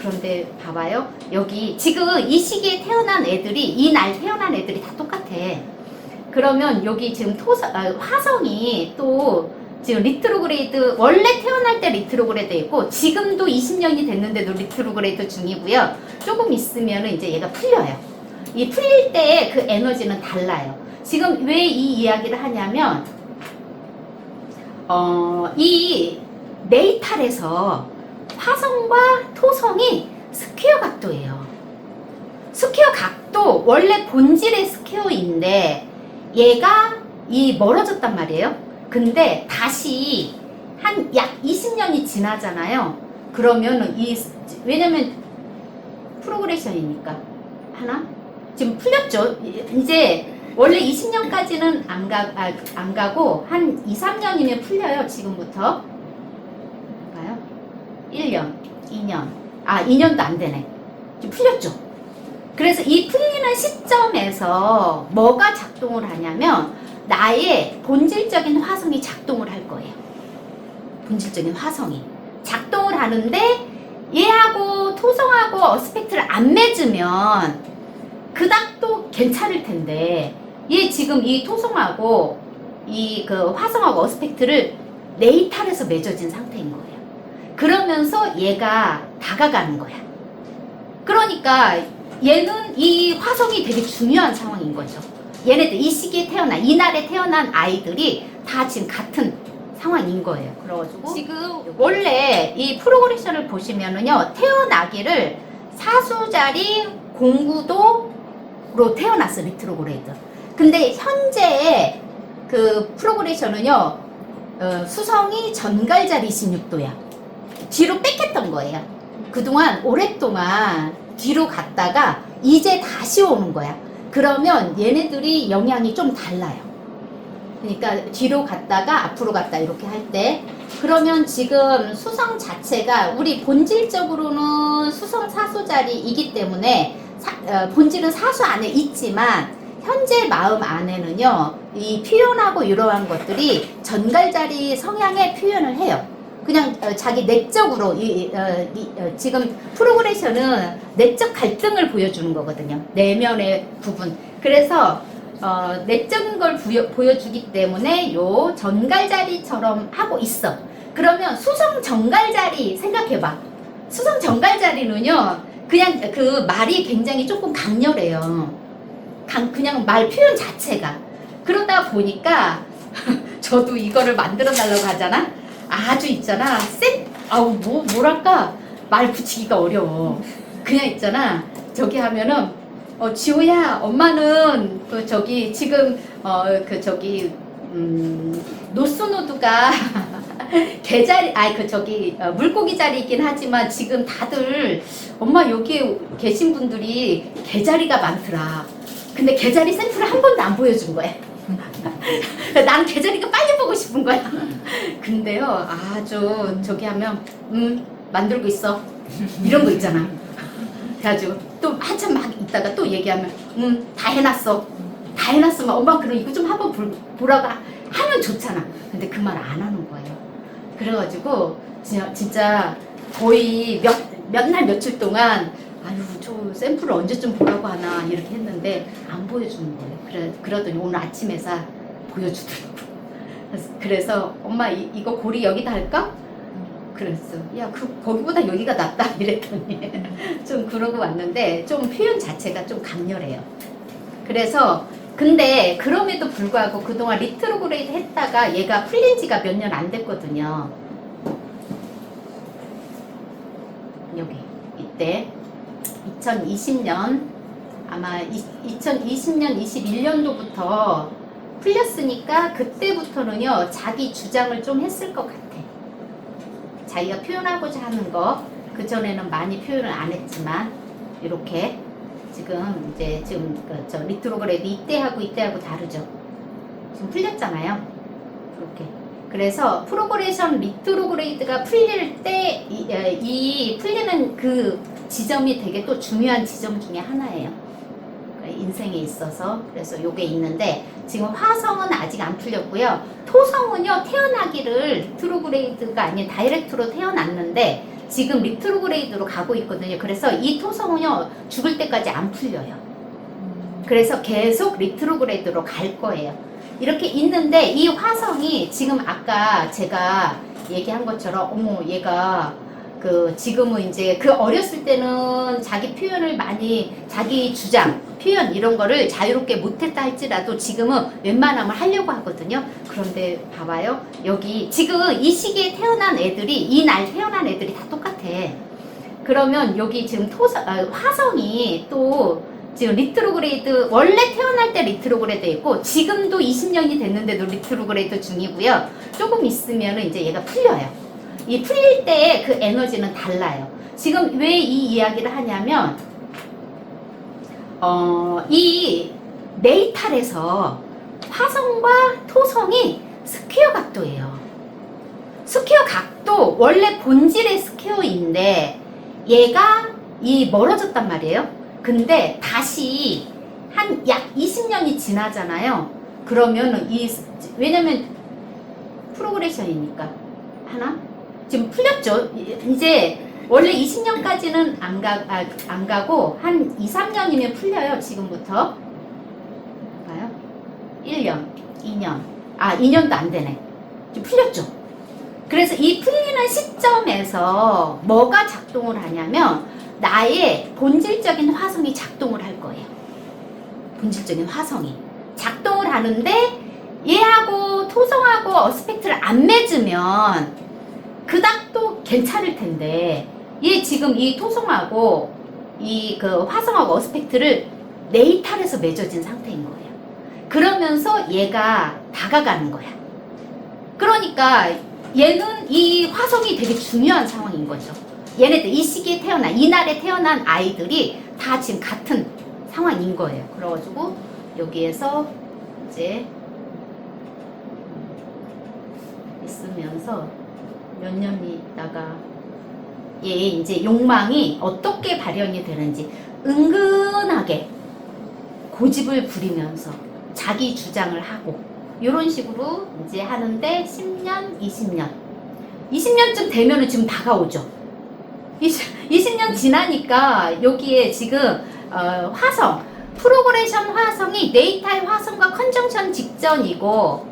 그런데 봐봐요. 여기 지금 이 시기에 태어난 애들이 이 날 태어난 애들이 다 똑같아. 그러면 여기 지금 토사, 아, 화성이 또 지금 리트로그레이드 원래 태어날 때 리트로그레이드 있고 지금도 20년이 됐는데도 리트로그레이드 중이고요. 조금 있으면 이제 얘가 풀려요. 이 풀릴 때그 에너지는 달라요. 지금 왜 이 이야기를 하냐면 어, 이 네이탈에서 화성과 토성이 스퀘어 각도예요. 스퀘어 각도 원래 본질의 스퀘어인데 얘가 이 멀어졌단 말이에요. 근데 다시 한 약 20년이 지나잖아요. 그러면은 이 왜냐면 프로그레션이니까 하나 지금 풀렸죠. 이- 이제 원래 20년까지는 안, 가, 아, 안 가고 한 2, 3년이면 풀려요. 지금부터. 가요? 1년, 2년. 아, 2년도 안 되네. 지금 풀렸죠. 그래서 이 풀리는 시점에서 뭐가 작동을 하냐면 나의 본질적인 화성이 작동을 할 거예요. 본질적인 화성이. 작동을 하는데 얘하고 토성하고 어스펙트를 안 맺으면 그닥 또 괜찮을 텐데 얘 지금 이 토성하고 이 그 화성하고 어스펙트를 네이탈에서 맺어진 상태인 거예요. 그러면서 얘가 다가가는 거야. 그러니까 얘는 이 화성이 되게 중요한 상황인 거죠. 얘네들 이 시기에 태어난 이 날에 태어난 아이들이 다 지금 같은 상황인 거예요. 그래가지고 지금 원래 이 프로그레션을 보시면은요 태어나기를 사수자리 공구도로 태어났어 리트로그레이드. 근데 현재 그 프로그레션은요 어, 수성이 전갈자리 26도야. 뒤로 뺏겼던 거예요. 그동안 오랫동안 뒤로 갔다가 이제 다시 오는 거야. 그러면 얘네들이 영향이 좀 달라요. 그러니까 뒤로 갔다가 앞으로 갔다 이렇게 할 때 그러면 지금 수성 자체가 우리 본질적으로는 수성 사수 자리이기 때문에 사- 어, 본질은 사수 안에 있지만 현재 마음 안에는요 이 표현하고 이러한 것들이 전갈자리 성향의 표현을 해요. 그냥 어, 자기 내적으로 이, 어, 이, 어, 지금 프로그레션은 내적 갈등을 보여주는 거거든요. 내면의 부분. 그래서 어, 내적인 걸 부여, 보여주기 때문에 요 전갈자리처럼 하고 있어. 그러면 수성 전갈자리 생각해봐. 수성 전갈자리는요, 그냥 그 말이 굉장히 조금 강렬해요. 강, 그냥 말 표현 자체가. 그러다 보니까 저도 이거를 만들어 달라고 하잖아? 아주 있잖아. 센, 아우, 뭐, 뭐랄까. 말 붙이기가 어려워. 그냥 있잖아. 저기 하면은, 어, 지호야, 엄마는, 그, 저기, 지금, 어, 그, 저기, 음, 노스노드가 개자리, 아이, 그, 저기, 어, 물고기 자리이긴 하지만 지금 다들, 엄마 여기에 계신 분들이 개자리가 많더라. 근데 개자리 샘플을 한 번도 안 보여준 거야. 난 개자리가 빨리 보고 싶은 거야. 근데요, 아주 저기 하면, 음, 만들고 있어. 이런 거 있잖아. 그래가지고 또 한참 막 있다가 또 얘기하면, 음, 다 해놨어. 다 해놨으면 엄마 그럼 이거 좀 한번 볼- 보라고 하- 하면 좋잖아. 근데 그 말 안 하는 거예요. 그래가지고 진짜, 진짜 거의 몇, 몇 날 며칠 동안 아유, 저 샘플을 언제쯤 보라고 하나 이렇게 했는데 안 보여주는 거예요. 그래, 그러더니 오늘 아침에서 보여주더라고. 그래서, 그래서 엄마 이, 이거 고리 여기다 할까? 그랬어. 야, 그, 거기보다 여기가 낫다. 이랬더니 좀 그러고 왔는데 좀 표현 자체가 좀 강렬해요. 그래서 근데 그럼에도 불구하고 그동안 리트로그레이드 했다가 얘가 풀린 지가 몇 년 안 됐거든요. 여기 이때 2020년 아마 2020년 21년도부터 풀렸으니까 그때부터는요 자기 주장을 좀 했을 것 같아. 자기가 표현하고자 하는 거 그전에는 많이 표현을 안 했지만 이렇게 지금 이제 지금 그 저 리트로그레이드 이때하고 이때하고 다르죠. 지금 풀렸잖아요. 이렇게. 그래서 프로그레이션 리트로그레이드가 풀릴 때이 풀리는 그 지점이 되게 또 중요한 지점 중에 하나예요. 인생에 있어서 그래서 요게 있는데 지금 화성은 아직 안 풀렸고요. 토성은요 태어나기를 리트로그레이드가 아닌 다이렉트로 태어났는데 지금 리트로그레이드로 가고 있거든요. 그래서 이 토성은요 죽을 때까지 안 풀려요. 그래서 계속 리트로그레이드로 갈 거예요. 이렇게 있는데 이 화성이 지금 아까 제가 얘기한 것처럼 어머 얘가 그 지금은 이제 그 어렸을 때는 자기 표현을 많이 자기 주장 표현 이런 거를 자유롭게 못했다 할지라도 지금은 웬만하면 하려고 하거든요. 그런데 봐봐요. 여기 지금 이 시기에 태어난 애들이 이 날 태어난 애들이 다 똑같아. 그러면 여기 지금 토사, 아, 화성이 또 지금 리트로그레이드 원래 태어날 때 리트로그레이드 있고 지금도 20년이 됐는데도 리트로그레이드 중이고요. 조금 있으면 이제 얘가 풀려요. 이 풀릴 때그 에너지는 달라요. 지금 왜 이 이야기를 하냐면 어, 이 네이탈에서 화성과 토성이 스퀘어 각도예요. 스퀘어 각도 원래 본질의 스퀘어인데 얘가 이 멀어졌단 말이에요. 근데 다시 한 약 20년이 지나잖아요. 그러면은 이 스- 왜냐면 프로그레션이니까 하나 지금 풀렸죠. 이- 이제 원래 20년까지는 안, 가, 아, 안 가고 한 2, 3년이면 풀려요. 지금부터. 봐요. 1년, 2년. 아, 2년도 안 되네. 지금 풀렸죠. 그래서 이 풀리는 시점에서 뭐가 작동을 하냐면 나의 본질적인 화성이 작동을 할 거예요. 본질적인 화성이. 작동을 하는데 얘하고 토성하고 어스펙트를 안 맺으면 그닥 또 괜찮을 텐데 얘 지금 이 토성하고 이 그 화성하고 어스펙트를 네이탈에서 맺어진 상태인 거예요. 그러면서 얘가 다가가는 거야. 그러니까 얘는 이 화성이 되게 중요한 상황인 거죠. 얘네들 이 시기에 태어난 이날에 태어난 아이들이 다 지금 같은 상황인 거예요. 그래가지고 여기에서 이제 있으면서 몇 년이 있다가. 얘 이제 욕망이 어떻게 발현이 되는지 은근하게 고집을 부리면서 자기 주장을 하고 이런 식으로 이제 하는데 10년, 20년. 20년쯤 되면은 지금 다가오죠. 20, 20년 지나니까 여기에 지금 어, 화성 프로그레션 화성이 네이탈 화성과 컨정션 직전이고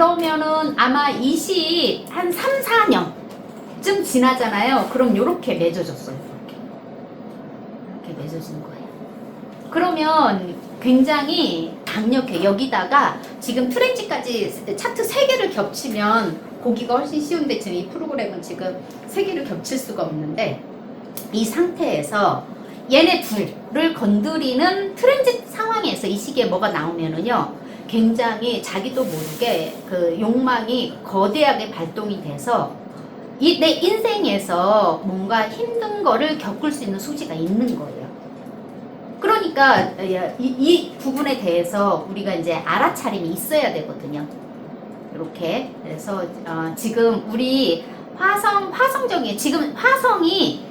그러면은 아마 20, 한 3, 4년쯤 지나잖아요. 그럼 요렇게 맺어졌어요. 이렇게. 이렇게 맺어진 거예요. 그러면 굉장히 강력해. 여기다가 지금 트렌지까지 차트 3개를 겹치면 보기가 훨씬 쉬운데 지금 이 프로그램은 지금 3개를 겹칠 수가 없는데 이 상태에서 얘네 둘을 건드리는 트렌짓 상황에서 이 시기에 뭐가 나오면은요 굉장히 자기도 모르게 그 욕망이 거대하게 발동이 돼서 이 내 인생에서 뭔가 힘든 거를 겪을 수 있는 소지가 있는 거예요. 그러니까 이, 이 부분에 대해서 우리가 이제 알아차림이 있어야 되거든요. 이렇게 그래서 어, 지금 우리 화성 화성정이 지금 화성이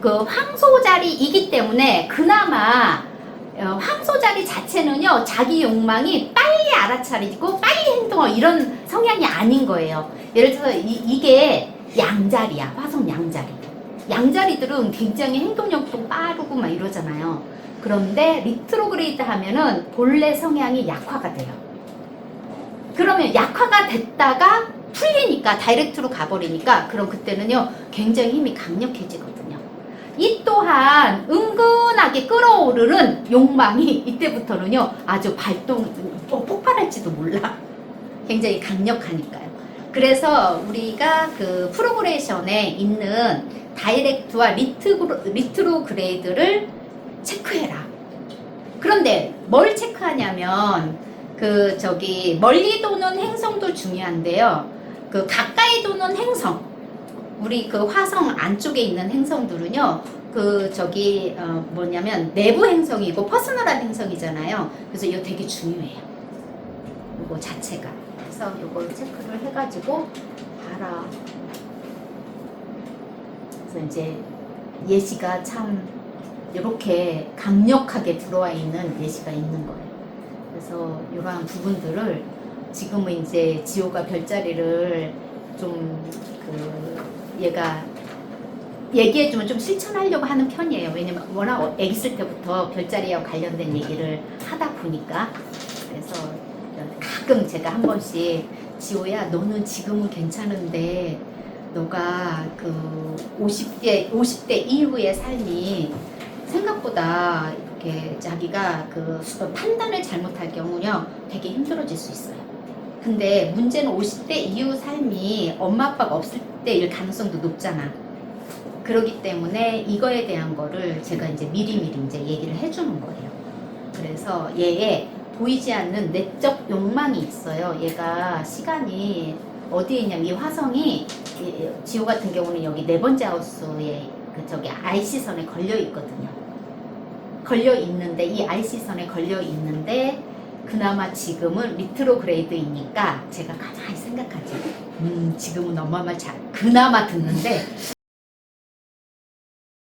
그 황소 자리이기 때문에 그나마 어, 황소 자리 자체는요 자기 욕망이 빨리 알아차리고 빨리 행동하고 이런 성향이 아닌 거예요. 예를 들어서 이, 게 양자리야 화성 양자리. 양자리들은 굉장히 행동력도 빠르고 막 이러잖아요. 그런데 리트로그레이드 하면은 본래 성향이 약화가 돼요. 그러면 약화가 됐다가 풀리니까 다이렉트로 가버리니까 그럼 그때는요 굉장히 힘이 강력해지거든요. 이 또한 은근하게 끌어오르는 욕망이 이때부터는요 아주 발동 어, 폭발할지도 몰라. 굉장히 강력하니까요. 그래서 우리가 그 프로그레이션에 있는 다이렉트와 리트로, 리트로그레이드를 체크해라. 그런데 뭘 체크하냐면 그 저기 멀리 도는 행성도 중요한데요. 그 가까이 도는 행성, 우리 그 화성 안쪽에 있는 행성들은요. 그 저기 어 뭐냐면 내부 행성이고 퍼스널한 행성이잖아요. 그래서 이거 되게 중요해요. 이거 자체가. 그래서 이걸 체크를 해가지고 봐라. 그래서 이제 예시가 참 이렇게 강력하게 들어와 있는 예시가 있는 거예요. 그래서 이러한 부분들을 지금은 이제 지호가 별자리를 좀그 얘가 얘기해주면 좀 실천하려고 하는 편이에요. 왜냐면 워낙 애기 있을 때부터 별자리와 관련된 얘기를 하다 보니까 그래서 가끔 제가 한 번씩 지호야 너는 지금은 괜찮은데 너가 그 50대 50대 이후의 삶이 생각보다 이렇게 자기가 그 수- 판단을 잘못할 경우요 되게 힘들어질 수 있어요. 근데 문제는 50대 이후 삶이 엄마 아빠가 없을 때일 가능성도 높잖아. 그렇기 때문에 이거에 대한 거를 제가 이제 미리미리 이제 얘기를 해주는 거예요. 그래서 얘의 보이지 않는 내적 욕망이 있어요. 얘가 시간이 어디에 있냐면 이 화성이 이- 지호 같은 경우는 여기 네 번째 하우스에 그 저기 IC선에 걸려 있거든요. 걸려 있는데 이 IC선에 걸려 있는데 그나마 지금은 리트로그레이드이니까 제가 가만히 생각하지. 음 지금은 엄마 말 잘 그나마 듣는데